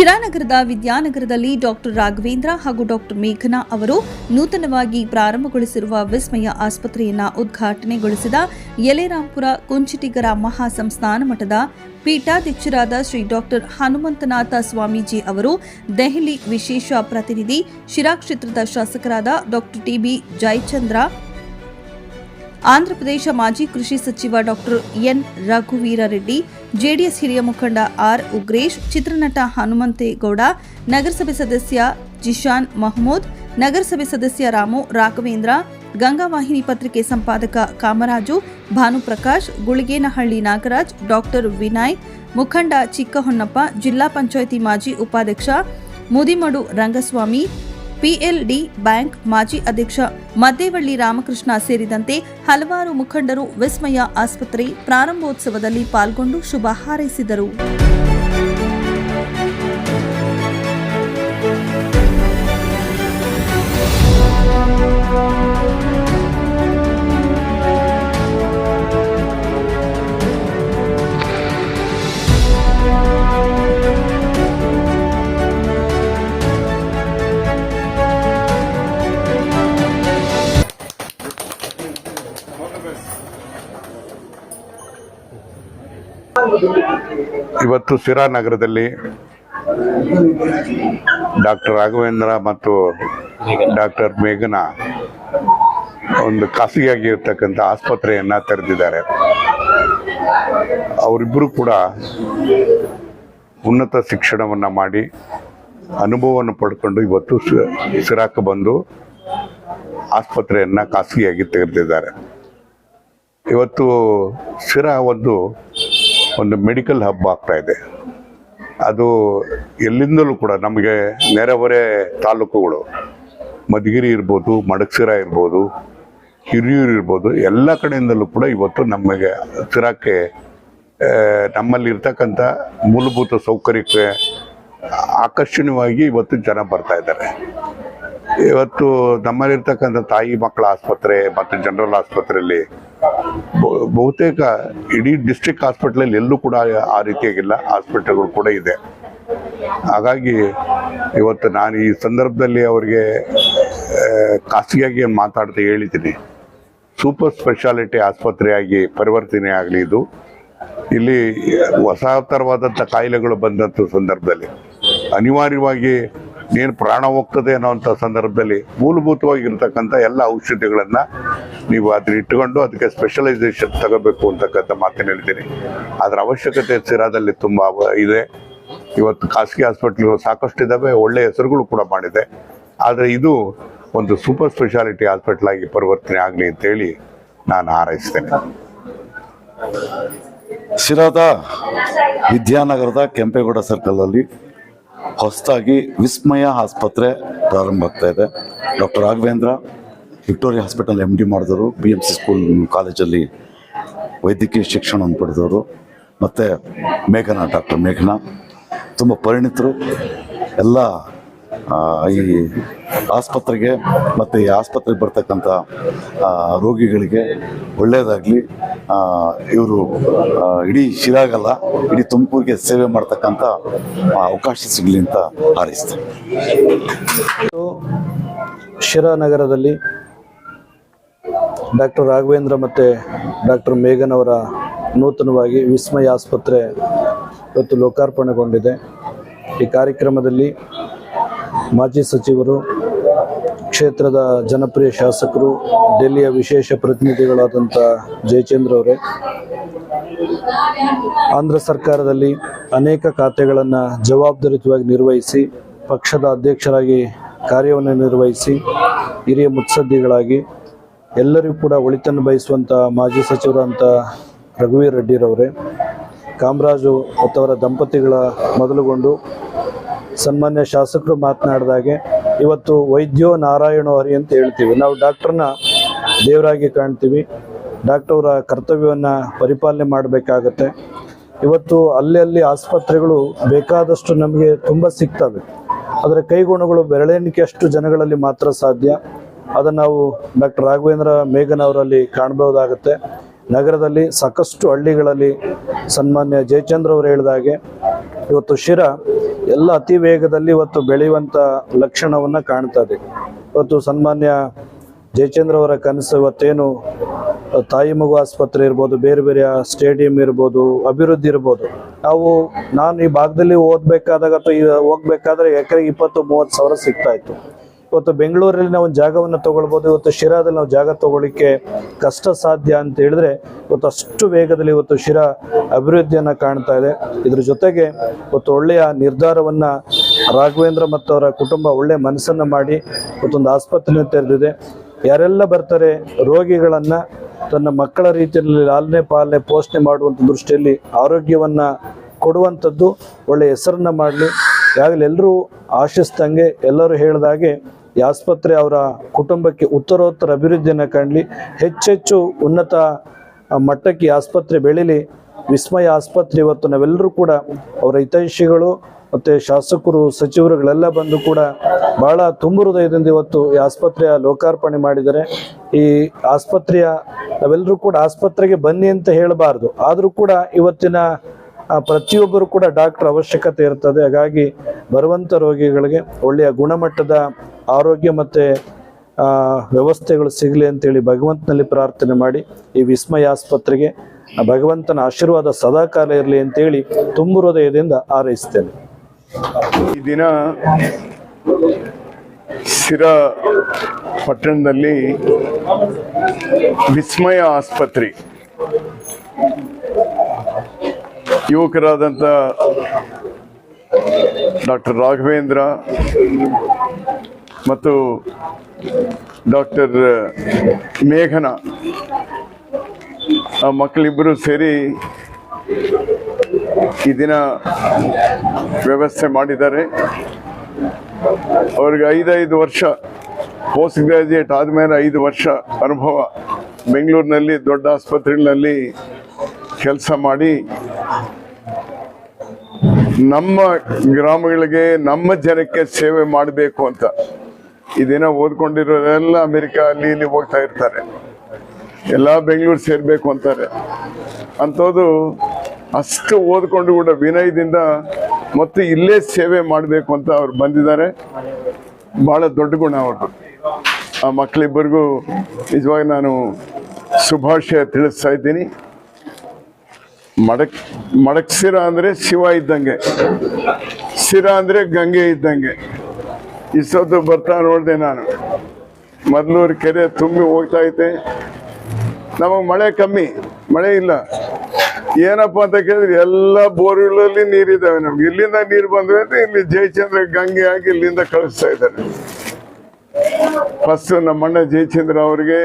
ಶಿರಾನಗರದ ವಿದ್ಯಾನಗರದಲ್ಲಿ doctor Raghavendra ಹಾಗೂ doctor ಮೇಘನಾ ಅವರು ನೂತನವಾಗಿ ಪ್ರಾರಂಭಗೊಳಿಸಿರುವ ವಿಸ್ಮಯ ಆಸ್ಪತ್ರೆಯನ್ನ ಉದ್ಘಾಟನೆಗೊಳಿಸಿದ ಯಲೆರಾಂಪುರ ಕುಂಚಿಟಿಗರ ಮಹಾಸಂಸ್ಥಾನ ಮಠದ ಪೀಠಾಧ್ಯಕ್ಷರಾದ ಶ್ರೀ ಡಾಕ್ಟರ್ ಹನುಮಂತನಾಥ ಸ್ವಾಮೀಜಿ ಅವರು ದೆಹಲಿ ವಿಶೇಷ ಪ್ರತಿನಿಧಿ ಶಿರಾ ಕ್ಷೇತ್ರದ ಶಾಸಕರಾದ ಡಾಕ್ಟರ್ ಟಿಬಿ ಜಯಚಂದ್ರ ಆಂಧ್ರಪ್ರದೇಶ ಮಾಜಿ ಕೃಷಿ ಸಚಿವ ಡಾಕ್ಟರ್ ಎನ್. ರಘುವೀರ ರೆಡ್ಡಿ ಜೆಡಿಎಸ್ ಹಿರಿಯ ಮುಖಂಡ ಆರ್ ಉಗ್ರೇಶ್, ಚಿತ್ರನಟ ಹನುಮಂತೇಗೌಡ ನಗರಸಭೆ ಸದಸ್ಯ ಜಿಶಾನ್ ಮಹಮೂದ್, ನಗರಸಭೆ ಸದಸ್ಯ ರಾಮು ರಾಘವೇಂದ್ರ ಗಂಗಾವಾಹಿನಿ ಪತ್ರಿಕೆ ಸಂಪಾದಕ ಕಾಮರಾಜು ಭಾನುಪ್ರಕಾಶ್ ಗುಳಿಗೇನಹಳ್ಳಿ ನಾಗರಾಜ್, ಡಾಕ್ಟರ್ ವಿನಯ್, ಮುಖಂಡ ಚಿಕ್ಕಹೊನ್ನಪ್ಪ, ಜಿಲ್ಲಾ ಪಂಚಾಯಿತಿ ಮಾಜಿ ಉಪಾಧ್ಯಕ್ಷ ಮುದಿಮಡು ರಂಗಸ್ವಾಮಿ ಪಿಎಲ್ಡಿ ಬ್ಯಾಂಕ್ ಮಾಜಿ ಅಧ್ಯಕ್ಷ ಮದ್ದೇವಳ್ಳಿ ರಾಮಕೃಷ್ಣ ಸೇರಿದಂತೆ ಹಲವಾರು ಮುಖಂಡರು ವಿಸ್ಮಯ ಆಸ್ಪತ್ರೆ ಪ್ರಾರಂಭೋತ್ಸವದಲ್ಲಿ ಪಾಲ್ಗೊಂಡು ಶುಭ ಹಾರೈಸಿದರು. ಇವತ್ತು ಸಿರಾ ನಗರದಲ್ಲಿ ಡಾಕ್ಟರ್ ರಾಘವೇಂದ್ರ ಮತ್ತು ಡಾಕ್ಟರ್ ಮೇಘನಾ ಒಂದು ಖಾಸಗಿಯಾಗಿರ್ತಕ್ಕಂಥ ಆಸ್ಪತ್ರೆಯನ್ನು ತೆರೆದಿದ್ದಾರೆ. ಅವರಿಬ್ಬರು ಕೂಡ ಉನ್ನತ ಶಿಕ್ಷಣವನ್ನು ಮಾಡಿ ಅನುಭವವನ್ನು ಪಡ್ಕೊಂಡು ಇವತ್ತು ಸಿರಾಕ ಬಂದು ಆಸ್ಪತ್ರೆಯನ್ನು ಖಾಸಗಿಯಾಗಿ ತೆಗೆದಿದ್ದಾರೆ ಇವತ್ತು ಸಿರಾ ಒಂದು ಒಂದು ಮೆಡಿಕಲ್ ಹಬ್ ಆಗ್ತಾ ಇದೆ. ಅದು ಎಲ್ಲಿಂದಲೂ ಕೂಡ ನಮಗೆ ನೆರೆಹೊರೆ ತಾಲೂಕುಗಳು, ಮಧುಗಿರಿ ಇರ್ಬೋದು, ಮಡಕ್ಸಿರ ಇರ್ಬೋದು, ಹಿರಿಯೂರು ಇರ್ಬೋದು, ಎಲ್ಲ ಕಡೆಯಿಂದಲೂ ಕೂಡ ಇವತ್ತು ನಮಗೆ ಸಿರಾಕ್ಕೆ ನಮ್ಮಲ್ಲಿರ್ತಕ್ಕಂಥ ಮೂಲಭೂತ ಸೌಕರ್ಯಕ್ಕೆ ಆಕರ್ಷಣೀಯವಾಗಿ ಇವತ್ತು ಜನ ಬರ್ತಾ ಇದ್ದಾರೆ. ಇವತ್ತು ನಮ್ಮಲ್ಲಿರ್ತಕ್ಕಂಥ ತಾಯಿ ಮಕ್ಕಳ ಆಸ್ಪತ್ರೆ ಮತ್ತು ಜನರಲ್ ಆಸ್ಪತ್ರೆಯಲ್ಲಿ ಬಹುತೇಕ ಇಡೀ ಡಿಸ್ಟ್ರಿಕ್ಟ್ ಹಾಸ್ಪಿಟ್ಲಲ್ಲಿ ಎಲ್ಲೂ ಕೂಡ ಆ ರೀತಿಯಾಗಿಲ್ಲ ಹಾಸ್ಪಿಟ್ಲ್ಗಳು ಕೂಡ ಇದೆ. ಹಾಗಾಗಿ ಇವತ್ತು ನಾನು ಈ ಸಂದರ್ಭದಲ್ಲಿ ಅವರಿಗೆ ಖಾಸಗಿಯಾಗಿ ಮಾತಾಡ್ತಾ ಹೇಳಿದ್ದೀನಿ. ಸೂಪರ್ ಸ್ಪೆಷಾಲಿಟಿ ಆಸ್ಪತ್ರೆಯಾಗಿ ಪರಿವರ್ತನೆ ಆಗಲಿ ಇದು. ಇಲ್ಲಿ ಹೊಸ ಥರವಾದಂಥ ಕಾಯಿಲೆಗಳು ಬಂದಂಥ ಸಂದರ್ಭದಲ್ಲಿ ಅನಿವಾರ್ಯವಾಗಿ ನೀನು ಪ್ರಾಣ ಹೋಗ್ತದೆ ಅನ್ನೋಂಥ ಸಂದರ್ಭದಲ್ಲಿ ಮೂಲಭೂತವಾಗಿರ್ತಕ್ಕಂಥ ಎಲ್ಲ ಔಷಧಿಗಳನ್ನು ನೀವು ಅದನ್ನ ಇಟ್ಟುಕೊಂಡು ಅದಕ್ಕೆ ಸ್ಪೆಷಲೈಸೇಷನ್ ತಗೋಬೇಕು ಅಂತಕ್ಕಂಥ ಮಾತನ್ನು ಹೇಳ್ತೀನಿ ಅದರ ಅವಶ್ಯಕತೆ ಸಿರಾದಲ್ಲಿ ತುಂಬ ಇದೆ. ಇವತ್ತು ಖಾಸಗಿ ಹಾಸ್ಪಿಟ್ಲ್ಗಳು ಸಾಕಷ್ಟು ಇದ್ದಾವೆ ಒಳ್ಳೆಯ ಹೆಸರುಗಳು ಕೂಡ ಮಾಡಿದೆ. ಆದರೆ ಇದು ಒಂದು ಸೂಪರ್ ಸ್ಪೆಷಾಲಿಟಿ ಹಾಸ್ಪಿಟ್ಲ್ ಆಗಿ ಪರಿವರ್ತನೆ ಆಗಲಿ ಅಂತೇಳಿ ನಾನು ಹಾರೈಸ್ತೇನೆ. ಸಿರಾದ ವಿದ್ಯಾನಗರದ ಕೆಂಪೇಗೌಡ ಸರ್ಕಲಲ್ಲಿ ಹೊಸದಾಗಿ ವಿಸ್ಮಯ ಆಸ್ಪತ್ರೆ ಪ್ರಾರಂಭ ಆಗ್ತಾ ಇದೆ. Doctor Raghavendra, Victoria hospital M D ಮಾಡಿದವರು ಬಿ ಎಂ ಸಿ ಸ್ಕೂಲ್ ಕಾಲೇಜಲ್ಲಿ ವೈದ್ಯಕೀಯ ಶಿಕ್ಷಣವನ್ನು ಪಡೆದವರು, ಮತ್ತು ಮೇಘನಾ, ಡಾಕ್ಟರ್ ಮೇಘನಾ. ತುಂಬ ಪರಿಣಿತರು. ಎಲ್ಲ ಈ ಆಸ್ಪತ್ರೆಗೆ ಮತ್ತು ಈ ಆಸ್ಪತ್ರೆಗೆ ಬರ್ತಕ್ಕಂಥ ರೋಗಿಗಳಿಗೆ ಒಳ್ಳೆಯದಾಗಲಿ ಇವರು ಇಡೀ ಶಿರಾಗಲ್ಲ, ಇಡೀ ತುಮಕೂರಿಗೆ ಸೇವೆ ಮಾಡ್ತಕ್ಕಂಥ ಅವಕಾಶ ಸಿಗಲಿ ಅಂತ ಹಾರೈಸ್ತೇನೆ. ಶಿರಾ ನಗರದಲ್ಲಿ ಡಾಕ್ಟರ್ ರಾಘವೇಂದ್ರ ಮತ್ತು ಡಾಕ್ಟರ್ ಮೇಘನ್ ಅವರ ನೂತನವಾಗಿ ವಿಸ್ಮಯ ಆಸ್ಪತ್ರೆ ಇವತ್ತು ಲೋಕಾರ್ಪಣೆಗೊಂಡಿದೆ. ಈ ಕಾರ್ಯಕ್ರಮದಲ್ಲಿ ಮಾಜಿ ಸಚಿವರು, ಕ್ಷೇತ್ರದ ಜನಪ್ರಿಯ ಶಾಸಕರು, ಡೆಲ್ಲಿಯ ವಿಶೇಷ ಪ್ರತಿನಿಧಿಗಳಾದಂಥ ಜಯಚಂದ್ರ ಅವರೇ, ಆಂಧ್ರ ಸರ್ಕಾರದಲ್ಲಿ ಅನೇಕ ಖಾತೆಗಳನ್ನು ಜವಾಬ್ದಾರಿಯುತವಾಗಿ ನಿರ್ವಹಿಸಿ, ಪಕ್ಷದ ಅಧ್ಯಕ್ಷರಾಗಿ ಕಾರ್ಯವನ್ನು ನಿರ್ವಹಿಸಿ, ಹಿರಿಯ ಮುತ್ಸದ್ದಿಗಳಾಗಿ, ಎಲ್ಲರಿಗೂ ಕೂಡ ಒಳಿತನ್ನು ಬಯಸುವಂಥ ಮಾಜಿ ಸಚಿವರಂತ ರಘುವೀರ್ ರೆಡ್ಡಿರವರೇ, ಕಾಮರಾಜು ಮತ್ತವರ ದಂಪತಿಗಳ ಮೊದಲುಗೊಂಡು ಸನ್ಮಾನ್ಯ ಶಾಸಕರು ಮಾತನಾಡಿದಾಗೆ, ಇವತ್ತು ವೈದ್ಯೋ ನಾರಾಯಣೋ ಹರಿ ಅಂತ ಹೇಳ್ತೀವಿ. ನಾವು ಡಾಕ್ಟ್ರನ್ನ ದೇವರಾಗಿ ಕಾಣ್ತೀವಿ. ಡಾಕ್ಟರ್ ಕರ್ತವ್ಯವನ್ನು ಪರಿಪಾಲನೆ ಮಾಡಬೇಕಾಗತ್ತೆ. ಇವತ್ತು ಅಲ್ಲಿ ಅಲ್ಲಿ ಆಸ್ಪತ್ರೆಗಳು ಬೇಕಾದಷ್ಟು ನಮಗೆ ತುಂಬ ಸಿಗ್ತವೆ. ಅದರ ಕೈಗುಣಗಳು ಬೆರಳೆಣಿಕೆಯಷ್ಟು ಜನಗಳಲ್ಲಿ ಮಾತ್ರ ಸಾಧ್ಯ. ಅದನ್ನು ನಾವು ಡಾಕ್ಟರ್ ರಾಘವೇಂದ್ರ ಮೇಘನ್ ಅವರಲ್ಲಿ ಕಾಣಬಹುದಾಗುತ್ತೆ. ನಗರದಲ್ಲಿ ಸಾಕಷ್ಟು ಹಳ್ಳಿಗಳಲ್ಲಿ ಸನ್ಮಾನ್ಯ ಜಯಚಂದ್ರ ಅವರು ಹೇಳಿದಾಗೆ, ಇವತ್ತು ಶಿರಾ ಎಲ್ಲ ಅತಿ ವೇಗದಲ್ಲಿ ಇವತ್ತು ಬೆಳೆಯುವಂತ ಲಕ್ಷಣವನ್ನ ಕಾಣ್ತದೆ. ಇವತ್ತು ಸನ್ಮಾನ್ಯ ಜಯಚಂದ್ರ ಅವರ ಕನಸು ಇವತ್ತೇನು, ತಾಯಿ ಮಗು ಆಸ್ಪತ್ರೆ ಇರ್ಬೋದು, ಬೇರೆ ಬೇರೆ ಸ್ಟೇಡಿಯಂ ಇರ್ಬೋದು, ಅಭಿವೃದ್ಧಿ ಇರ್ಬೋದು. ನಾವು, ನಾನು ಈ ಭಾಗದಲ್ಲಿ ಓದ್ಬೇಕಾದಾಗ ಅಥವಾ ಹೋಗ್ಬೇಕಾದ್ರೆ ಎಕರೆಗೆ ಇಪ್ಪತ್ತು, ಮೂವತ್ತು ಸಾವಿರ ಸಿಗ್ತಾ ಇತ್ತು. ಇವತ್ತು ಬೆಂಗಳೂರಲ್ಲಿ ನಾವು ಜಾಗವನ್ನು ತಗೊಳ್ಬೋದು, ಇವತ್ತು ಶಿರಾದಲ್ಲಿ ನಾವು ಜಾಗ ತಗೊಳ್ಳಿಕ್ಕೆ ಕಷ್ಟ ಸಾಧ್ಯ ಅಂತ ಹೇಳಿದ್ರೆ ಇವತ್ತು ಅಷ್ಟು ವೇಗದಲ್ಲಿ ಇವತ್ತು ಶಿರಾ ಅಭಿವೃದ್ಧಿಯನ್ನು ಕಾಣ್ತಾ ಇದೆ. ಇದ್ರ ಜೊತೆಗೆ ಇವತ್ತು ಒಳ್ಳೆಯ ನಿರ್ಧಾರವನ್ನ ರಾಘವೇಂದ್ರ ಮತ್ತು ಅವರ ಕುಟುಂಬ ಒಳ್ಳೆ ಮನಸ್ಸನ್ನ ಮಾಡಿ ಇವತ್ತೊಂದು ಆಸ್ಪತ್ರೆ ತೆರೆದಿದೆ. ಯಾರೆಲ್ಲ ಬರ್ತಾರೆ ರೋಗಿಗಳನ್ನ ತನ್ನ ಮಕ್ಕಳ ರೀತಿಯಲ್ಲಿ ಲಾಲನೆ ಪಾಲನೆ ಪೋಷಣೆ ಮಾಡುವಂಥ ದೃಷ್ಟಿಯಲ್ಲಿ ಆರೋಗ್ಯವನ್ನ ಕೊಡುವಂಥದ್ದು ಒಳ್ಳೆ ಹೆಸರನ್ನ ಮಾಡಲಿ. ಎಲ್ಲರೂ ಆಶಿಸ್ದಂಗೆ ಎಲ್ಲರೂ ಹೇಳಿದಾಗೆ ಈ ಆಸ್ಪತ್ರೆ ಅವರ ಕುಟುಂಬಕ್ಕೆ ಉತ್ತರೋತ್ತರ ಅಭಿವೃದ್ಧಿಯನ್ನು ಕಾಣಲಿ. ಹೆಚ್ಚೆಚ್ಚು ಉನ್ನತ ಮಟ್ಟಕ್ಕೆ ಆಸ್ಪತ್ರೆ ಬೆಳೀಲಿ. ವಿಸ್ಮಯ ಆಸ್ಪತ್ರೆ ಇವತ್ತು ನಾವೆಲ್ಲರೂ ಕೂಡ ಅವರ ಹಿತೈಷಿಗಳು ಮತ್ತು ಶಾಸಕರು, ಸಚಿವರುಗಳೆಲ್ಲ ಬಂದು ಕೂಡ ಬಹಳ ತುಂಬು ಹೃದಯದಿಂದ ಇವತ್ತು ಈ ಆಸ್ಪತ್ರೆಯ ಲೋಕಾರ್ಪಣೆ ಮಾಡಿದರೆ ಈ ಆಸ್ಪತ್ರೆಯ ನಾವೆಲ್ಲರೂ ಕೂಡ ಆಸ್ಪತ್ರೆಗೆ ಬನ್ನಿ ಅಂತ ಹೇಳಬಾರ್ದು. ಆದರೂ ಕೂಡ ಇವತ್ತಿನ ಪ್ರತಿಯೊಬ್ಬರು ಕೂಡ ಡಾಕ್ಟರ್ ಅವಶ್ಯಕತೆ ಇರ್ತದೆ. ಹಾಗಾಗಿ ಬರುವಂಥ ರೋಗಿಗಳಿಗೆ ಒಳ್ಳೆಯ ಗುಣಮಟ್ಟದ ಆರೋಗ್ಯ ಮತ್ತು ವ್ಯವಸ್ಥೆಗಳು ಸಿಗಲಿ ಅಂತೇಳಿ ಭಗವಂತನಲ್ಲಿ ಪ್ರಾರ್ಥನೆ ಮಾಡಿ, ಈ ವಿಸ್ಮಯ ಆಸ್ಪತ್ರೆಗೆ ಭಗವಂತನ ಆಶೀರ್ವಾದ ಸದಾಕಾಲ ಇರಲಿ ಅಂತೇಳಿ ತುಂಬ ಹೃದಯದಿಂದ ಹಾರೈಸ್ತೇನೆ. ಈ ದಿನ ಸಿರಾ ಪಟ್ಟಣದಲ್ಲಿ ವಿಸ್ಮಯ ಆಸ್ಪತ್ರೆ. ಯುವಕರಾದಂಥ ಡಾಕ್ಟರ್ ರಾಘವೇಂದ್ರ ಮತ್ತು ಡಾಕ್ಟರ್ ಮೇಘನ, ಆ, ಮಕ್ಕಳಿಬ್ಬರು ಸೇರಿ ಈ ದಿನ ವ್ಯವಸ್ಥೆ ಮಾಡಿದ್ದಾರೆ. ಅವ್ರಿಗೆ ಐದೈದು ವರ್ಷ, ಪೋಸ್ಟ್ ಗ್ರಾಜುಯೇಟ್ ಆದಮೇಲೆ ಐದು ವರ್ಷ ಅನುಭವ ಬೆಂಗಳೂರಿನಲ್ಲಿ, ದೊಡ್ಡ ಆಸ್ಪತ್ರೆಗಳಲ್ಲಿ ಕೆಲಸ ಮಾಡಿ ನಮ್ಮ ಗ್ರಾಮಗಳಿಗೆ, ನಮ್ಮ ಜನಕ್ಕೆ ಸೇವೆ ಮಾಡಬೇಕು ಅಂತ. ಓದ್ಕೊಂಡಿರೋದೆಲ್ಲ ಓದ್ಕೊಂಡಿರೋರೆಲ್ಲ ಅಮೆರಿಕ ಅಲ್ಲಿ ಇಲ್ಲಿ ಹೋಗ್ತಾ ಇರ್ತಾರೆ. ಎಲ್ಲ ಬೆಂಗಳೂರು ಸೇರ್ಬೇಕು ಅಂತಾರೆ. ಅಂಥದ್ದು ಅಷ್ಟು ಓದ್ಕೊಂಡು ಕೂಡ ವಿನಯದಿಂದ ಮತ್ತು ಇಲ್ಲೇ ಸೇವೆ ಮಾಡಬೇಕು ಅಂತ ಅವ್ರು ಬಂದಿದ್ದಾರೆ. ಭಾಳ ದೊಡ್ಡ ಗುಣ ಅವರು ಆ ಮಕ್ಕಳಿಬ್ಬರಿಗೂ ನಿಜವಾಗಿ ನಾನು ಶುಭಾಶಯ ತಿಳಿಸ್ತಾ ಇದ್ದೀನಿ. ಮಡಕ್ ಮಡಕ್ಸಿರ ಅಂದರೆ ಶಿವ ಇದ್ದಂಗೆ. ಸಿರ ಅಂದರೆ ಗಂಗೆ ಇದ್ದಂಗೆ. ಇಷ್ಟೊತ್ತು ಬರ್ತಾ ನೋಡಿದೆ ನಾನು. ಮೊದಲೂರು ಕೆರೆ ತುಂಬಿ ಹೋಗ್ತಾ ಐತೆ. ನಮಗೆ ಮಳೆ ಕಮ್ಮಿ, ಮಳೆ ಇಲ್ಲ. ಏನಪ್ಪ ಅಂತ ಕೇಳಿದ್ರೆ ಎಲ್ಲ ಬೋರ್ಗಳಲ್ಲಿ ನೀರಿದ್ದಾವೆ ನಮ್ಗೆ. ಇಲ್ಲಿಂದ ನೀರು ಬಂದ್ವಿ ಅಂದ್ರೆ ಇಲ್ಲಿ ಜಯಚಂದ್ರ ಗಂಗೆ ಆಗಿ ಇಲ್ಲಿಂದ ಕಳಿಸ್ತಾ ಇದ್ದಾರೆ. ಫಸ್ಟ್ ನಮ್ಮ ಅಣ್ಣ ಜಯಚಂದ್ರ ಅವರಿಗೆ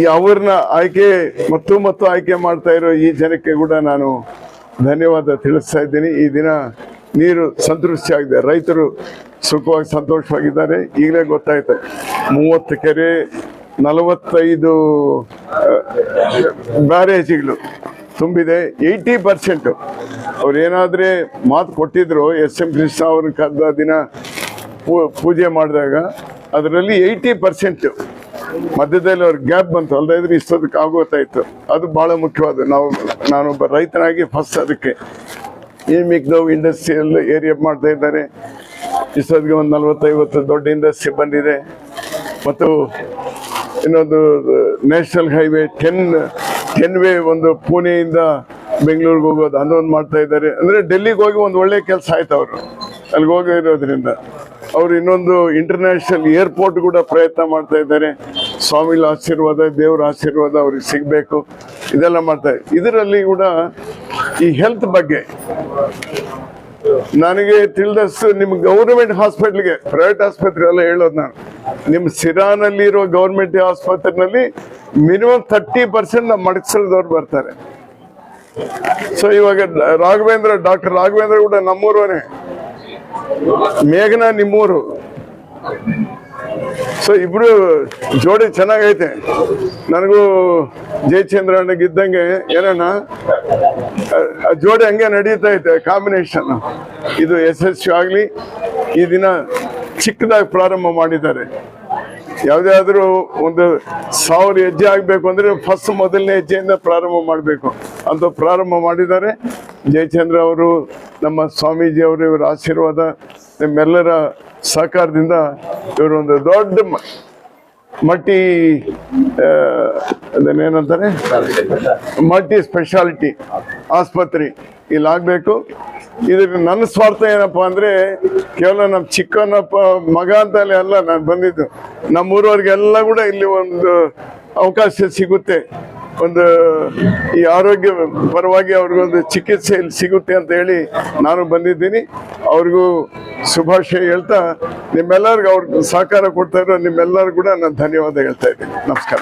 ಈ ಅವ್ರನ್ನ ಆಯ್ಕೆ, ಮತ್ತು ಮತ್ತು ಆಯ್ಕೆ ಮಾಡ್ತಾ ಇರೋ ಈ ಜನಕ್ಕೆ ಕೂಡ ನಾನು ಧನ್ಯವಾದ ತಿಳಿಸ್ತಾ ಇದ್ದೀನಿ. ಈ ದಿನ ನೀರು ಸಂತೃಷ್ಟಿ ಆಗಿದೆ ರೈತರು ಸುಖವಾಗಿ ಸಂತೋಷವಾಗಿದ್ದಾರೆ. ಈಗಲೇ ಗೊತ್ತಾಯ್ತು. ಮೂವತ್ತು ಕೆರೆ, ನಲವತ್ತೈದು ಬ್ಯಾರೇಜ್ಗಳು ತುಂಬಿದೆ. Eighty percent. ಅವ್ರು ಏನಾದರೆ ಮಾತು ಕೊಟ್ಟಿದ್ರು, ಎಸ್ ಎಂ ಕೃಷ್ಣ ಅವ್ರನ್ನ ಕದ್ದ ದಿನ ಪೂಜೆ ಮಾಡಿದಾಗ ಅದರಲ್ಲಿ ಏಯ್ಟಿ ಪರ್ಸೆಂಟು. ಮಧ್ಯದಲ್ಲಿ ಅವ್ರ ಗ್ಯಾಪ್ ಬಂತು. ಅಲ್ಲದೆ ಇದ್ರೆ ಇಷ್ಟೊದಕ್ಕೆ ಆಗೋತಾಯಿತ್ತು ಅದು ಭಾಳ ಮುಖ್ಯವಾದ. ನಾವು, ನಾನೊಬ್ಬ ರೈತನಾಗಿ ಫಸ್ಟ್ ಅದಕ್ಕೆ. ಈ ಮಿಗ್ದವು ಇಂಡಸ್ಟ್ರಿಯಲ್ ಏರಿಯಾ ಮಾಡ್ತಾ ಇದ್ದಾರೆ. ಇಷ್ಟೊತ್ತಿಗೆ ಒಂದು ನಲ್ವತ್ತೈವತ್ತು ದೊಡ್ಡ ಇಂಡಸ್ಟ್ರಿ ಬಂದಿದೆ ಮತ್ತು ಇನ್ನೊಂದು national highway ten ten way ಒಂದು ಪುಣೆಯಿಂದ ಬೆಂಗಳೂರಿಗೆ ಹೋಗೋದು. ಅದೊಂದು ಮಾಡ್ತಾ ಇದ್ದಾರೆ. ಅಂದರೆ ಡೆಲ್ಲಿಗೆ ಹೋಗಿ ಒಂದು ಒಳ್ಳೆ ಕೆಲಸ ಆಯ್ತು ಅವರು. ಅಲ್ಲಿಗೆ ಹೋಗಿರೋದ್ರಿಂದ ಅವರು ಇನ್ನೊಂದು ಇಂಟರ್ನ್ಯಾಷನಲ್ ಏರ್ಪೋರ್ಟ್ ಕೂಡ ಪ್ರಯತ್ನ ಮಾಡ್ತಾ ಇದ್ದಾರೆ. ಸ್ವಾಮಿಗಳ ಆಶೀರ್ವಾದ, ದೇವರ ಆಶೀರ್ವಾದ ಅವ್ರಿಗೆ ಸಿಗಬೇಕು. ಇದೆಲ್ಲ ಮಾಡ್ತಾರೆ ಇದರಲ್ಲಿ ಕೂಡ ಈ ಹೆಲ್ತ್ ಬಗ್ಗೆ ನನಗೆ ತಿಳಿದಷ್ಟು ನಿಮ್ ಗೌರ್ಮೆಂಟ್ ಹಾಸ್ಪಿಟ್ಲ್ಗೆ ಪ್ರೈವೇಟ್ ಆಸ್ಪತ್ರೆ ಎಲ್ಲ ಹೇಳೋದು ನಾನು. ನಿಮ್ಮ ಸಿರಾನಲ್ಲಿ ಇರೋ ಗೌರ್ಮೆಂಟ್ ಆಸ್ಪತ್ರೆನಲ್ಲಿ ಮಿನಿಮಮ್ ತರ್ಟಿ ಪರ್ಸೆಂಟ್ ನಮ್ಮ ಮಡಕ್ಸಲದವ್ರು ಬರ್ತಾರೆ. ಸೊ ಇವಾಗ ರಾಘವೇಂದ್ರ ಡಾಕ್ಟರ್ ರಾಘವೇಂದ್ರ ಕೂಡ ನಮ್ಮೂರವನೇ. ಮೇಘನಾ ನಿಮ್ಮೂರು. ಸೊ ಇಬ್ರು ಜೋಡಿ ಚೆನ್ನಾಗೈತೆ. ನನಗೂ ಜಯಚಂದ್ರ ಅಣ್ಣಗಿದ್ದಂಗೆ ಏನಣ್ಣ? ಜೋಡಿ ಹಂಗೆ ನಡೀತಾ ಐತೆ ಕಾಂಬಿನೇಷನ್ ಇದು ಯಶಸ್ವಿ ಆಗಲಿ. ಈ ದಿನ ಚಿಕ್ಕದಾಗಿ ಪ್ರಾರಂಭ ಮಾಡಿದ್ದಾರೆ. ಯಾವುದೇ ಆದರೂ ಒಂದು ಸಾವಿರ ಹೆಜ್ಜೆ ಆಗಬೇಕು ಅಂದರೆ ಫಸ್ಟ್ ಮೊದಲನೇ ಹೆಜ್ಜೆಯಿಂದ ಪ್ರಾರಂಭ ಮಾಡಬೇಕು ಅಂತ ಪ್ರಾರಂಭ ಮಾಡಿದ್ದಾರೆ. ಜಯಚಂದ್ರ ಅವರು ನಮ್ಮ ಸ್ವಾಮೀಜಿ ಅವರು, ಇವರ ಆಶೀರ್ವಾದ ನಿಮ್ಮೆಲ್ಲರ ಸಹಕಾರದಿಂದ ಇವರು ಒಂದು ದೊಡ್ಡ ಮಟ್ಟಿ ಅದನ್ನೇನಂತಾರೆ? ಮಲ್ಟಿ ಸ್ಪೆಷಾಲಿಟಿ ಆಸ್ಪತ್ರೆ ಇಲ್ಲಿ ಆಗಬೇಕು ಇದ್ರ ನನ್ನ ಸ್ವಾರ್ಥ ಏನಪ್ಪ ಅಂದರೆ, ಕೇವಲ ನಮ್ಮ ಚಿಕ್ಕನಪ್ಪ, ಮಗ ಅಂತಲೇ ಅಲ್ಲ, ನಾನು ಬಂದಿದ್ದು. ನಮ್ಮೂರವ್ರಿಗೆಲ್ಲ ಕೂಡ ಇಲ್ಲಿ ಒಂದು ಅವಕಾಶ ಸಿಗುತ್ತೆ. ಒಂದು ಈ ಆರೋಗ್ಯ ಪರವಾಗಿ ಅವ್ರಿಗೊಂದು ಚಿಕಿತ್ಸೆ ಸಿಗುತ್ತೆ ಅಂತ ಹೇಳಿ ನಾನು ಬಂದಿದ್ದೀನಿ. ಅವ್ರಿಗೂ ಶುಭಾಶಯ ಹೇಳ್ತಾ ನಿಮ್ಮೆಲ್ಲರಿಗೂ ಅವ್ರಿಗೆ ಸಹಕಾರ ಕೊಡ್ತಾ ಇರೋ ನಿಮ್ಮೆಲ್ಲರಿಗೂ ಕೂಡ ನಾನು ಧನ್ಯವಾದ ಹೇಳ್ತಾ ಇದ್ದೀನಿ. ನಮಸ್ಕಾರ.